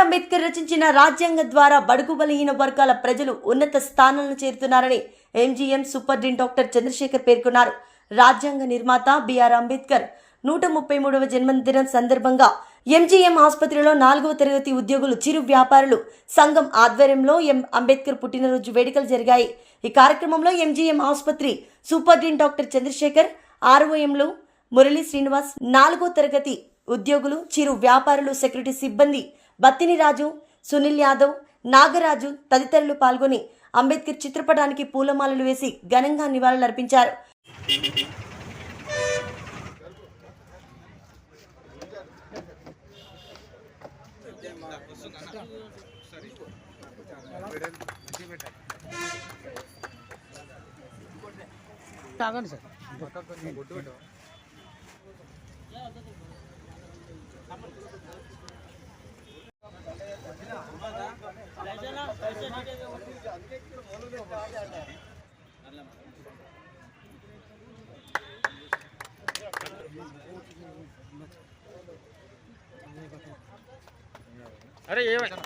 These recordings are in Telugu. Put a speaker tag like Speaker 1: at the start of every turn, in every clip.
Speaker 1: అంబేద్కర్ రచించిన రాజ్యాంగ ద్వారా బడుగు బలహీన వర్గాల ప్రజలు ఉన్నత స్థానాలను చేరుతున్నారని ఎంజీఎం సూపర్డెంట్ డాక్టర్ చంద్రశేఖర్ పేర్కొన్నారు. రాజ్యాంగ నిర్మాత బిఆర్ అంబేద్కర్ నూట ముప్పై మూడవ జన్మదినం సందర్భంగా ఎంజీఎం ఆసుపత్రిలో నాలుగవ తరగతి ఉద్యోగులు చిరు వ్యాపారులు సంఘం ఆధ్వర్యంలో ఎం అంబేద్కర్ పుట్టినరోజు వేడుకలు జరిగాయి. ఈ కార్యక్రమంలో ఎంజీఎం ఆసుపత్రి సూపర్డెంట్ డాక్టర్ చంద్రశేఖర్ ఆర్ఓఎంలు మురళీ శ్రీనివాస్ నాలుగో తరగతి ఉద్యోగులు చిరు వ్యాపారులు సెక్యూరిటీ సిబ్బంది బత్తిని రాజు సునీల్ యాదవ్ నాగరాజు తదితరులు పాల్గొని అంబేద్కర్ చిత్రపటానికి పూలమాలలు వేసి ఘనంగా నివాళులర్పించారు.
Speaker 2: తాగండి సార్.
Speaker 3: అరే ఏమైనా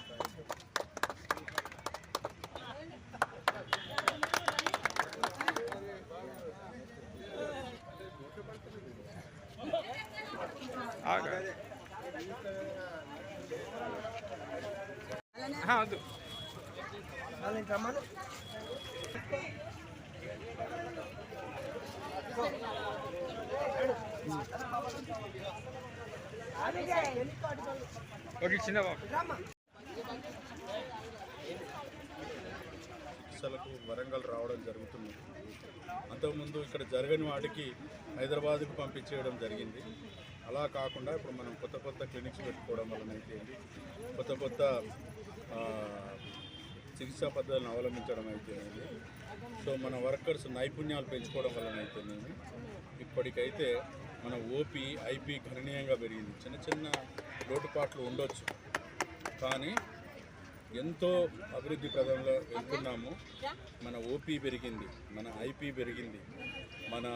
Speaker 3: వద్దు ఒక చిన్న బాబు.
Speaker 4: చికిత్సలకు వరంగల్ రావడం జరుగుతుంది. అంతకుముందు ఇక్కడ జరగని వాటికి హైదరాబాద్కు పంపించేయడం జరిగింది. అలా కాకుండా ఇప్పుడు మనం కొత్త కొత్త క్లినిక్స్ పెట్టుకోవడం వలన అయితే కొత్త కొత్త చికిత్సా పద్ధతులను అవలంబించడం అయితేనేది సో మన వర్కర్స్ నైపుణ్యాలు పెంచుకోవడం వలన అయితేనేమి ఇప్పటికైతే మన ఓపీ ఐపీ గణనీయంగా పెరిగింది. చిన్న చిన్న లోటుపాట్లు ఉండొచ్చు. కానీ ఎంతో అభివృద్ధి ప్రదంలో వెళ్తున్నాము. మన ఓపీ పెరిగింది మన ఐపీ పెరిగింది మన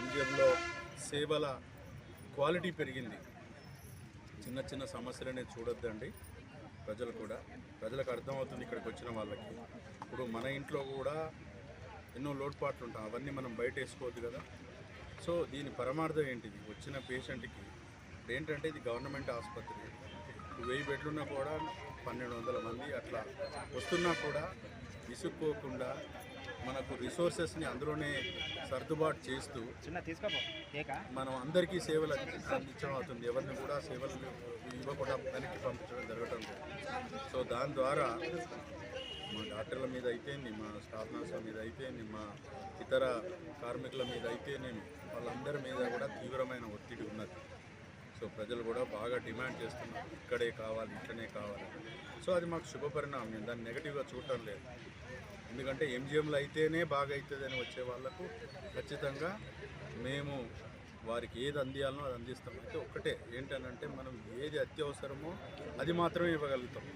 Speaker 4: ఎన్జిఎంలో సేవల క్వాలిటీ పెరిగింది. చిన్న చిన్న సమస్యలనే చూడొద్దండి. ప్రజలు కూడా ప్రజలకు అర్థమవుతుంది ఇక్కడికి వచ్చిన వాళ్ళకి. ఇప్పుడు మన ఇంట్లో కూడా ఎన్నో లోటుపాట్లు ఉంటాయి. అవన్నీ మనం బయట వేసుకోవద్దు కదా. సో దీని పరమార్థం ఏంటిది? వచ్చిన పేషెంట్కి ఇప్పుడు ఏంటంటే ఇది గవర్నమెంట్ ఆసుపత్రి. వెయ్యి బెడ్లున్నా కూడా పన్నెండు వందల మంది అట్లా వస్తున్నా కూడా విసుక్కోకుండా మనకు రిసోర్సెస్ని అందులోనే సర్దుబాటు చేస్తూ
Speaker 3: చిన్న తీసుకోపో కేక?
Speaker 4: మనం అందరికీ సేవలు అంది- అందించడం అవుతుంది. ఎవరిని కూడా సేవలు ఇవ్వకుండా వెనక్కి పంపించడం జరగటం సో దాని ద్వారా మా డాక్టర్ల మీద అయితేనే మా స్టాఫ్ నర్సుల మీద అయితేనే మా ఇతర కార్మికుల మీద అయితేనేమి వాళ్ళందరి మీద కూడా తీవ్రమైన ఒత్తిడి ఉన్నది. ప్రజలు కూడా బాగా డిమాండ్ చేస్తున్నారు. ఇక్కడే కావాలి ఇట్లనే కావాలి. సో అది మాకు శుభపరిణామం నేను దాన్ని నెగిటివ్గా చూడటం లేదు. ఎందుకంటే ఎంజిఎంలు అయితేనే బాగా అవుతుంది అని వచ్చే వాళ్ళకు ఖచ్చితంగా మేము వారికి ఏది అందియాలనో అది అందిస్తాం. అయితే ఒక్కటే ఏంటనంటే మనం ఏది అత్యవసరమో అది మాత్రమే ఇవ్వగలుగుతాం.